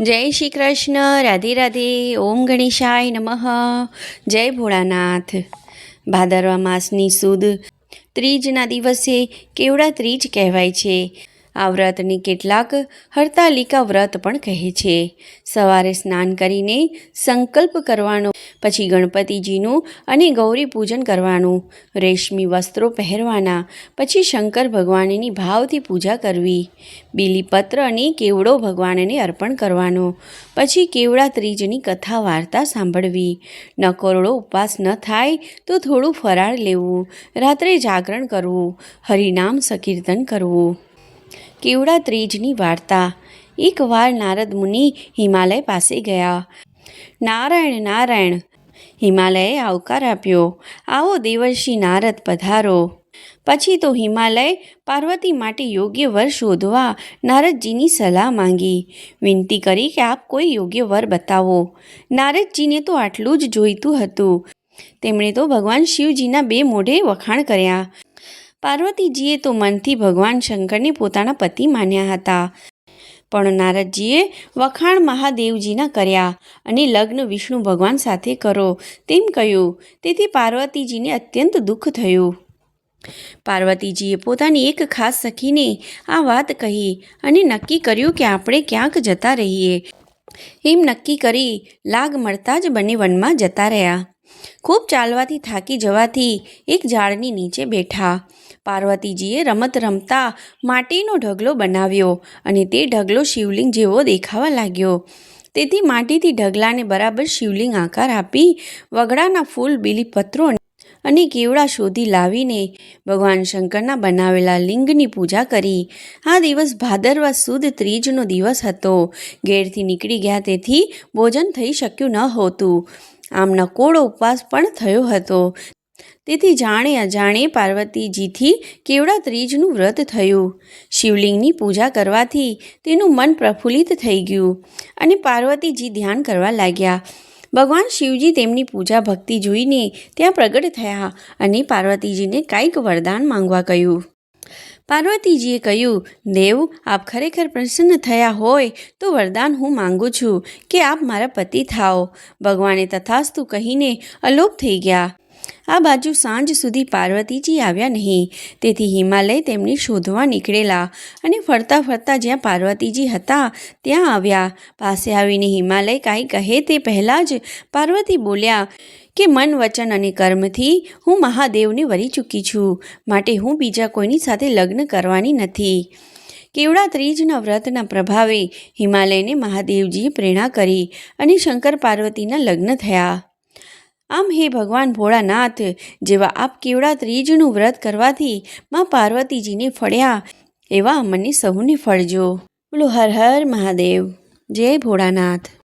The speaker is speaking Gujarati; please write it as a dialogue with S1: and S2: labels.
S1: જય શ્રી કૃષ્ણ, રાધે રાધે, ઓમ ગણેશાય નમઃ. જય ભોળાનાથ. ભાદરવા માસની સુદ ત્રીજના દિવસે કેવડા ત્રીજ કહેવાય છે? આ વ્રતને કેટલાક હરતાલિકા વ્રત પણ કહે છે. સવારે સ્નાન કરીને સંકલ્પ કરવાનો, પછી ગણપતિજીનું અને ગૌરી પૂજન કરવાનું, રેશમી વસ્ત્રો પહેરવાના, પછી શંકર ભગવાનની ભાવથી પૂજા કરવી બીલીપત્ર અને કેવડો ભગવાનને અર્પણ કરવાનો, પછી કેવડા ત્રીજની કથા વાર્તા સાંભળવી. નકોરડો ઉપવાસ ન થાય તો થોડું ફરાળ લેવું, રાત્રે જાગરણ કરવું, હરિનામ સંકીર્તન કરવું. કેવડા ત્રીજની વાર્તા. એકવાર નારદ મુનિ હિમાલય પાસે ગયા. નારાયણ નારાયણ, હિમાલયે આવકાર આપ્યો. આવો દેવર્ષિ નારદ પધારો. પછી તો હિમાલય પાર્વતી માટે યોગ્ય વર શોધવા નારદજીની સલાહ માંગી. વિનંતી કરી કે આપ કોઈ યોગ્ય વર બતાવો. નારદજીને તો આટલું જ જોઈતું હતું. તેમણે તો ભગવાન શિવજીના બે મોઢે વખાણ કર્યા. પાર્વતીજીએ તો મનથી ભગવાન શંકરને પોતાના પતિ માન્યા હતા. પણ નારદજીએ વખાણ મહાદેવજીના કર્યા અને લગ્ન વિષ્ણુ ભગવાન સાથે કરો તેમ કહ્યું. તેથી પાર્વતીજીને અત્યંત દુઃખ થયું. પાર્વતીજીએ પોતાની એક ખાસ સખીને આ વાત કહી અને નક્કી કર્યું કે આપણે ક્યાંક જતા રહીએ. એમ નક્કી કરી લાગ મળતા જ બંને વનમાં જતા રહ્યા. ખૂબ ચાલવાથી થાકી જવાથી એક ઝાડની નીચે બેઠા. પાર્વતીજીએ રમત રમતા માટીનો ઢગલો બનાવ્યો અને તે ઢગલો શિવલિંગ જેવો દેખાવા લાગ્યો. તેથી માટીથી ઢગલાને બરાબર શિવલિંગ આકાર આપી વગડાના ફૂલ, બીલીપત્રો અને કેવડા શોધી લાવીને ભગવાન શંકરના બનાવેલા લિંગની પૂજા કરી. આ દિવસ ભાદરવા સુદ ત્રીજનો દિવસ હતો. ઘેરથી નીકળી ગયા તેથી ભોજન થઈ શક્યું ન હોતું. આમ નકોડો ઉપવાસ પણ થયો હતો. તેથી જાણે અજાણે પાર્વતીજીથી કેવડા ત્રીજનું વ્રત થયું. શિવલિંગની પૂજા કરવાથી તેનું મન પ્રફુલ્લિત થઈ ગયું અને પાર્વતીજી ધ્યાન કરવા લાગ્યા. ભગવાન શિવજી તેમની પૂજા ભક્તિ જોઈને ત્યાં પ્રગટ થયા અને પાર્વતીજીને કાંઈક વરદાન માંગવા કહ્યું. પાર્વતીજીએ કહ્યું, દેવ, આપ ખરેખર પ્રસન્ન થયા હોય તો વરદાન હું માંગુ છું કે આપ મારા પતિ થાઓ. ભગવાને તથાસ્તુ કહીને અલોપ થઈ ગયા. આ બાજુ સાંજ સુધી પાર્વતીજી આવ્યા નહીં. તેથી હિમાલય તેમને શોધવા નીકળેલા અને ફરતા ફરતા જ્યાં પાર્વતીજી હતા, ત્યાં આવ્યા. પાસે આવીને હિમાલય કાંઈ કહે તે પહેલાં જ પાર્વતી બોલ્યા કે, મન, વચન અને કર્મથી હું મહાદેવને વરી ચૂકી છું. માટે હું બીજા કોઈની સાથે લગ્ન કરવાની નથી. કેવડા ત્રીજના વ્રતના પ્રભાવે હિમાલયને મહાદેવજીએ પ્રેરણા કરી અને શંકર પાર્વતીના લગ્ન થયા. આમ હે ભગવાન ભોળાનાથ, જેવા આપ કેવડા ત્રીજનું વ્રત કરવાથી માં પાર્વતીજીને ફળ્યા, એવા મને સહુને ફળજો. બોલો હર હર મહાદેવ. જય ભોળાનાથ.